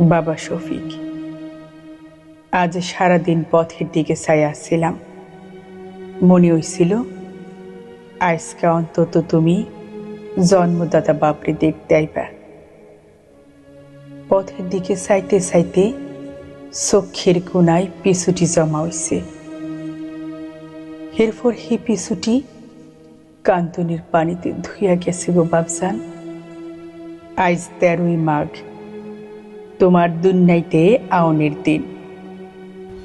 বাবা শফিক, আজ সারাদিন পথের দিকে চাই আসছিলাম মনে হইছিল, আজকে অন্তত তুমি জন্মদাতা বাপরে দেখতে আইবা। পথের দিকে চাইতে চাইতে চক্ষের কোনায় পিছুটি জমা হইছে। এরপর হে পিছুটি কান্তনির পানিতে ধুইয়া গেছে গো বাবজান আজ তেরোই মাঘ তোমার দুর্নাইতে আউনের দিন।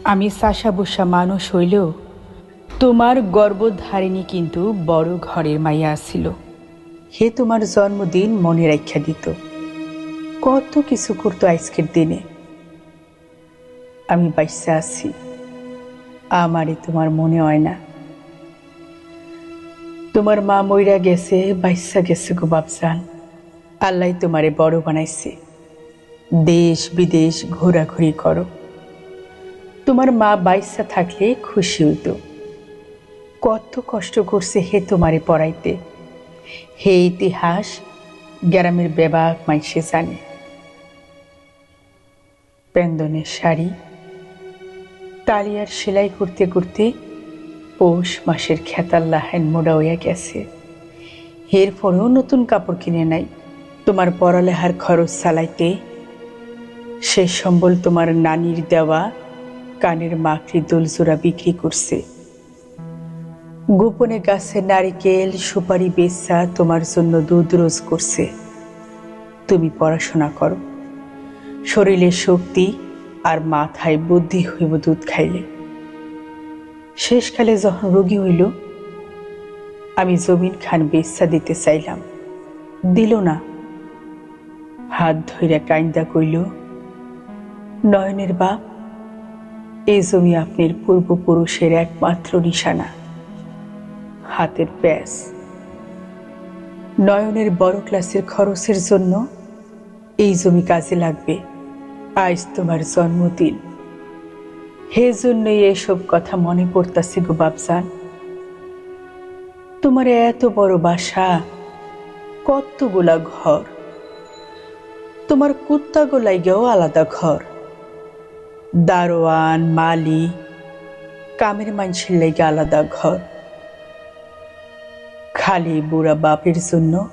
আমি সাশা বসা মানুষ হইলেও তোমার গর্বধারিণী কিন্তু বড় ঘরের মাইয়া আসিল হে তোমার জন্মদিন মনে রাখা দিত। কত কিছু করতো আজকের দিনে। আমি বাইসা আছি। আমারে তোমার মনে হয় না। তোমার মা মইরা গেছে, বাইসা গেছে গো বাপজান। আল্লাহ তোমারে বড় বানাইছে। দেশ বিদেশ ঘোরাঘুরি করো। তোমার মা বাইসা থাকলে খুশি হইতো। কত কষ্ট করছে হে তোমারে পড়াইতে। হে ইতিহাস, গ্রামের বেবাক মাইসে জানে। পেন্দনের শাড়ি, তালিয়ার সেলাই করতে করতে পৌষ মাসের খেতার লাহান মোড়া হইয়া গেছে। পরেও নতুন কাপড় কিনে নাই। তোমার পড়ালেখার খরচ চালাইতে সে সম্বল তোমার নানির দেওয়া কানের মাকড়ি দোলজোড়া বিক্রি করছে। গোপনে গাছে নারিকেল, সুপারি বেচা তোমার জন্য দুধ রোজ করছে। তুমি পড়াশোনা করো। শরীরে শক্তি আর মাথায় বুদ্ধি হইব দুধ খাইলে। শেষকালে যখন রোগী হইল, আমি জমিন খান বেচা দিতে চাইলাম। দিল না। হাত ধইরা কাইন্দা কইল নয়নের বাপ এই জমি আপনার পূর্বপুরুষের একমাত্র নিশানা। হাতের ব্যাস। নয়নের বড় ক্লাসের খরচের জন্য এই জমি কাজে লাগবে। আজ তোমার জন্মদিন। হে জন্যই এসব কথা মনে পড়তাছে গো বাবজান তোমার এত বড় বাসা, কতগুলা ঘর। তোমার কুত্তা গোলাই গেও আলাদা ঘর। দারোয়ান, মালি, কামের মানুষের লেগে আলাদা ঘর। খালি বুড়া বাপের জন্য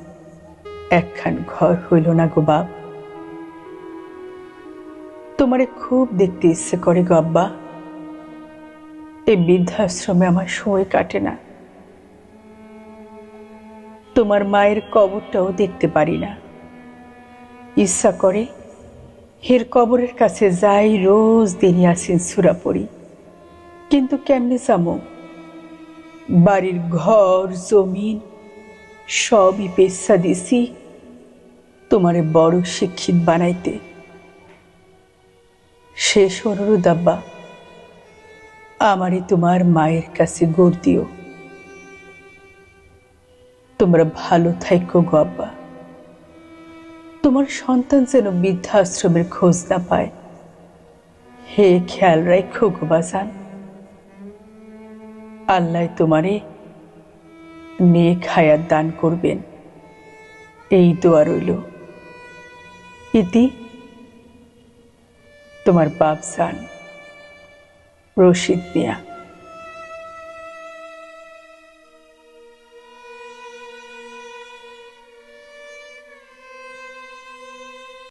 একখান ঘর হইল না গো বাপ। তোমারে খুব দেখতে ইচ্ছে করে গো আব্বা। এই বৃদ্ধাশ্রমে আমার সময় কাটে না। তোমার মায়ের কবরটাও দেখতে পারি না। ইচ্ছা করে হের কবরের কাছে যাই, রোজ দিনই আসেন সুরা পড়ি। কিন্তু কেমনে যাব বাড়ির ঘর, জমিন, সবই পেশা দিছি তোমারে বড় শিক্ষিত বানাইতে। শেষ অনুরোধ, আব্বা, আমারই তোমার মায়ের কাছে গড় দিও। তোমরা ভালো থাইকো গো, আব্বা। তোমার সন্তান যেন বৃদ্ধাশ্রমের খোঁজ না পায়। হে খেয়াল রাখো গো বাজান আল্লাহ তোমারে নেক হায়াত দান করবেন। এই দোয়া রইল। ইতি তোমার বাপসান রশিদ মিয়া।